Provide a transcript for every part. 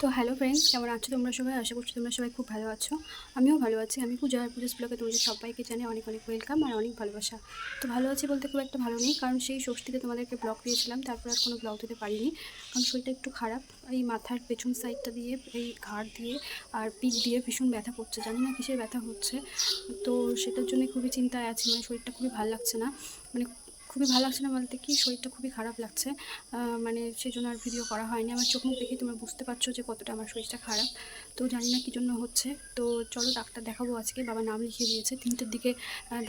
তো hello friends কেমন আছো তোমরা সবাই? আশা করছি তোমরা সবাই খুব ভালো আছো। আমিও ভালো আছি। আমি পূজা আর পুজোস ব্লগে তোমাদের সবাইকে জানি অনেক অনেক ওয়েলকাম আর অনেক ভালোবাসা। তো ভালো আছি বলতে খুব একটা ভালো নেই, কারণ সেই ষষ্ঠীতে তোমাদেরকে ব্লগ দিয়েছিলাম, তারপর আর কোনো ব্লগ দিতে পারিনি। কারণ শরীরটা একটু খারাপ, এই মাথার পেছন সাইডটা দিয়ে, এই ঘাড় দিয়ে আর পিঠ দিয়ে ভীষণ ব্যথা করছে। জানি না কিসের ব্যথা হচ্ছে। তো সেটার জন্য খুবই চিন্তায় আছি মানে শরীরটা খুবই ভালো লাগছে না। মানে খুবই ভালো লাগছে না বলতে কি? শরীরটা খুবই খারাপ লাগছে। মানে সেই জন্য আর ভিডিও করা হয়নি। আমার চোখ মুখ দেখে তোমরা বুঝতে পারছ যে কতটা আমার শরীরটা খারাপ। তো জানি না কী জন্য হচ্ছে। তো চলো ডাক্তার দেখাবো আজকে। বাবা নাম লিখিয়ে দিয়েছে। তিনটের দিকে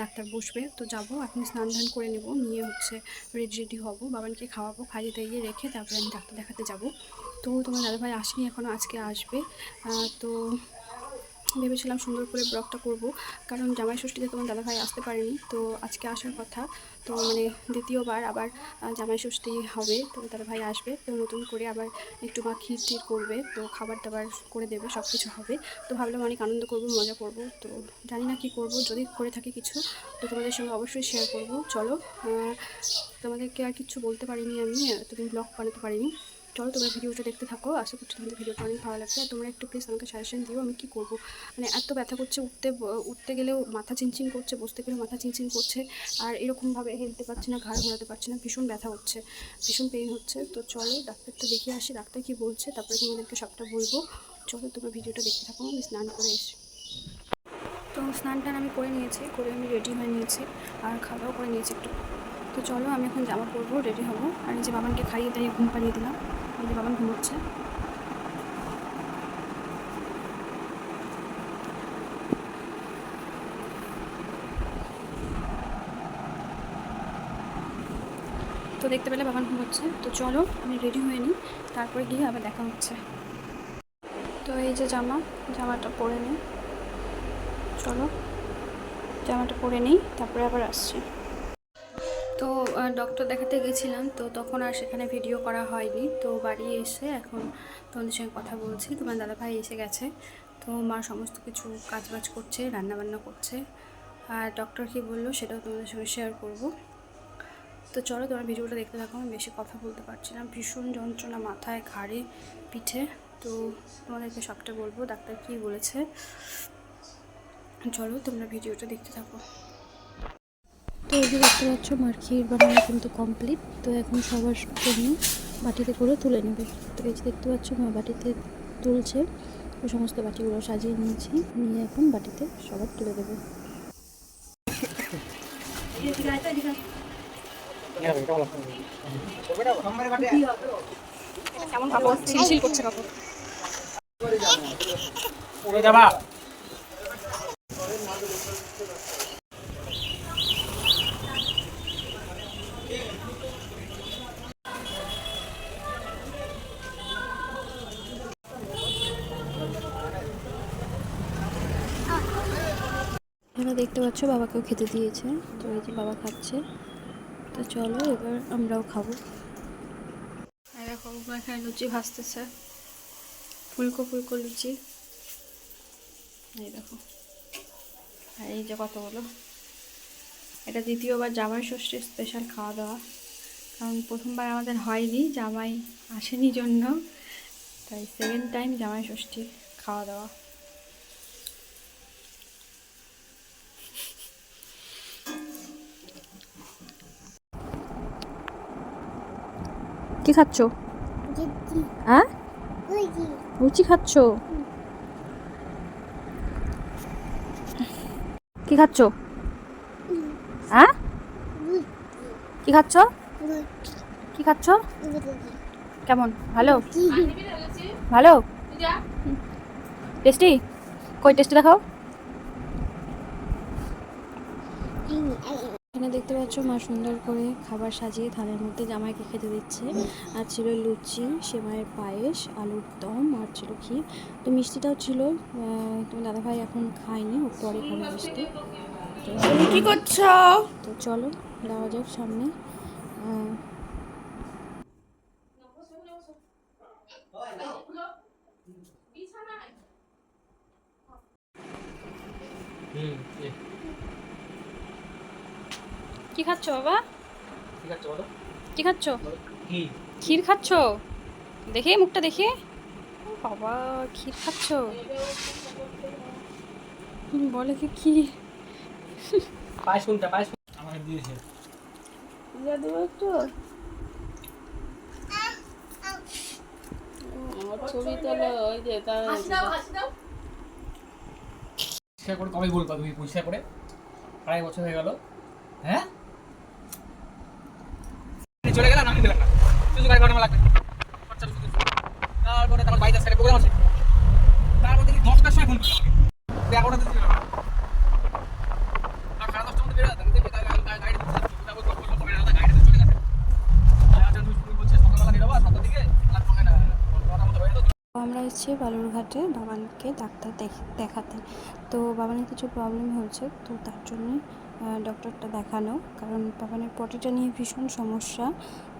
ডাক্তার বসবে। তো যাব। এখন স্নান ধান করে নেব। নিয়ে হচ্ছে রেডি রেডি হব। বাবানকে খাওয়াবো, খাইয়ে দাইয়ে রেখে তারপরে আমি ডাক্তার দেখাতে যাব। তো তোমার দাদাভাই আসেনি এখনও আজকে আসবে। তো ভেবেছিলাম সুন্দর করে ব্লগটা করব, কারণ জামাই ষষ্ঠীতে তোমার দাদাভাই আসতে পারেনি, তো আজকে আসার কথা। তো মানে দ্বিতীয়বার আবার জামাই ষষ্ঠী হবে, তো দাদাভাই আসবে, তো নতুন করে আবার একটু মা ক্ষীর টির করবে, তো খাবার দাবার করে দেবে সব কিছু হবে। তো ভাবলাম অনেক আনন্দ করব, মজা করব, তো জানি না কি করব, যদি করে থাকি কিছু, তো তোমাদের সঙ্গে অবশ্যই শেয়ার করব। চলো তোমাদেরকে আর কিছু বলতে পারিনি আমি, এতদিন ব্লগ বানাতে পারিনি। চলো তোমরা ভিডিওটা দেখতে থাকো। আশা করছি তোমাদের ভিডিওটা অনেক ভালো লাগছে। আর তোমরা একটু প্লিজ আমাকে সাজেশন দিও আমি কী করব। মানে এত ব্যথা করছে, উঠতে উঠতে গেলেও মাথা চিনচিন করছে, বসতে গেলেও মাথা চিনচিন করছে। আর এরকমভাবে হেলতে পারছি না, ঘাড় ঘোরাতে পারছি না, ভীষণ ব্যথা হচ্ছে, ভীষণ পেইন হচ্ছে। তো চলো ডাক্তারটা দেখে আসি, ডাক্তার কী বলছে, তারপরে তোমাদেরকে সবটা বলব। চলো তোমরা ভিডিওটা দেখতে থাকো, আমি স্নান করে এসে তো স্নান টান আমি করে নিয়েছি, করে আমি রেডি হয়ে নিয়েছি। আর খাওয়াও করে নিয়েছি একটু। তো চলো, আমি এখন জামা পরবো রেডি হব। আর যে বাবানকে খাইয়ে দাইয়ে ঘুম পাড়িয়ে দিলাম। যে বাবান ঘুমোচ্ছে। তো দেখতে পেলে বাবান ঘুমোচ্ছে। তো চলো, আমি রেডি হয়ে নিই। তারপরে গিয়ে আবার দেখা হচ্ছে। তো এই যে জামা, জামাটা পরে নিই। চলো, জামাটা পরে নিই, তারপরে আবার আসছি। তো ডক্টর দেখাতে গেছিলাম, তো তখন আর সেখানে ভিডিও করা হয়নি। তো বাড়ি এসে এখন তোমাদের সঙ্গে কথা বলছি। তোমার দাদাভাই এসে গেছে। তো মা সমস্ত কিছু কাজবাজ করছে, রান্নাবান্না করছে। আর ডক্টর কী বলল সেটাও তোমাদের সঙ্গে শেয়ার করব। তো চলো তোমার ভিডিওটা দেখতে থাকো, আমি বেশি কথা বলতে পারছি না। ভীষণ যন্ত্রণা, মাথায় ঘাড়ে, পিঠে। তো তোমাদেরকে সবটা বলব, ডাক্তার কী বলেছে। চলো তোমরা ভিডিওটা দেখতে থাকো। তো এই যে দেখতে পাচ্ছ মার ক্ষীর বানানো কিন্তু কমপ্লিট তো এখন সবার জন্য বাটিতে করে তুলে নেবে। তো এই যে দেখতে পাচ্ছ মা বাটিতে তুলছে। ওই সমস্ত বাটিগুলো সাজিয়ে নিয়েছি। নিয়ে এখন বাটিতে সবার তুলে দেবে। কেমন কাপড় করছে কাপড় এখানে দেখতে পাচ্ছ বাবাকেও খেতে দিয়েছে। তো এই যে বাবা খাচ্ছে। তো চলো এবার আমরাও খাব। এখানে লুচি ভাজতেছে। ফুলকো ফুলকো লুচি। এই দেখো। আর এই যে কতগুলো এটা দ্বিতীয়বার জামাই ষষ্ঠীর স্পেশাল খাওয়া দাওয়া কারণ প্রথমবার আমাদের হয়নি, জামাই আসেনি জন্য। তাই সেকেন্ড টাইম জামাই ষষ্ঠী খাওয়া দাওয়া কি খাচ্ছ? হ্যাঁ? লুচি খাচ্ছ? কি খাচ্ছ? হ্যাঁ? কি খাচ্ছ? কি খাচ্ছ? কেমন? ভালো? ভালো? টেস্টি? কই টেস্টি দেখাও। এখানে দেখতে পাচ্ছ মা সুন্দর করে খাবার সাজিয়ে থালের মধ্যে জামাইকে খেতে দিচ্ছে। আর ছিল লুচি সেমাইয়ের পায়েস আলুর দম আর ছিল ক্ষীর। তো মিষ্টিটাও ছিল আহ, তোমার দাদাভাই এখন খায়নি ও পরে খাবে মিষ্টি। তো কি করছ? তো চলো যাওয়া যাক সামনে। আহ, হুম। কি খাচ্ছ বাবা? ঠিক আছে বলো? কি খাচ্ছ? কি ক্ষীর খাচ্ছ? দেখে মুখটা দেখে। বাবা ক্ষীর খাচ্ছ? বলে কি কি পায়েস কোনটা পায়েস আমাকে দিয়েছে দেবো একটু? আমার ছবি তোলো ওই যে পরিষ্কার করে কবে বলবা তুমি পরিষ্কার করে? আড়াই বছর হয়ে গেল। হ্যাঁ? চলে গেলাম, আমি দিলাম না। শুধু গাড়ি ঘটনা লাগবে। তারপরে তারপর বাইক সাইডে প্রোগ্রাম আছে। তারপর দেখি দশটার সময় ফোন করলাম এগারোটা দিলাম আমরা বালুরঘাটে বাবানকে ডাক্তার দেখ- দেখাতে। তো বাবানের কিছু প্রবলেম হয়েছে তো তার জন্য ডক্টরটা দেখানো। কারণ বাবানের পটিটা নিয়ে ভীষণ সমস্যা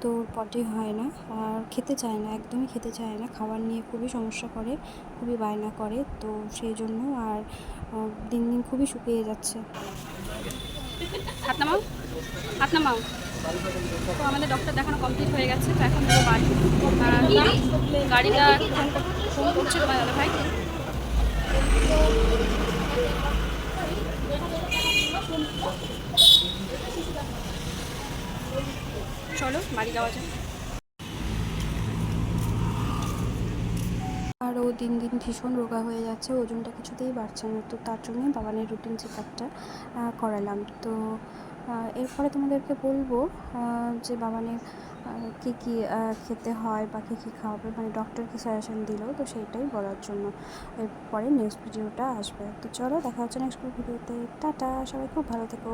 তো পটি হয় না। আর খেতে চায় না একদমই খেতে চায় না। খাবার নিয়ে খুবই সমস্যা করে খুবই বায়না করে তো সেই জন্য আর দিন দিন খুবই শুকিয়ে যাচ্ছে। হাত নামাও হাত নামাও তো আমাদের ডক্টর দেখানো কমপ্লিট হয়ে গেছে তো এখন বাড়ি গাড়িটা চলো, বাড়ি যাওয়া আর ও দিন দিন ভীষণ রোগা হয়ে যাচ্ছে, ওজনটা কিছুতেই বাড়ছে না। তো তার জন্যই বাবানের রুটিন চেক আপটা করালাম। তো এরপরে তোমাদেরকে বলব যে বাবানের কী কী খেতে হয় বা কী কী খাওয়াবে মানে ডক্টর কী সাজেশন দিল, তো সেইটাই বলার জন্য। এরপরে নেক্সট ভিডিওটা আসবে। তো চলো, দেখা হচ্ছে নেক্সট ভিডিওতে টাটা, সবাই খুব ভালো থেকো।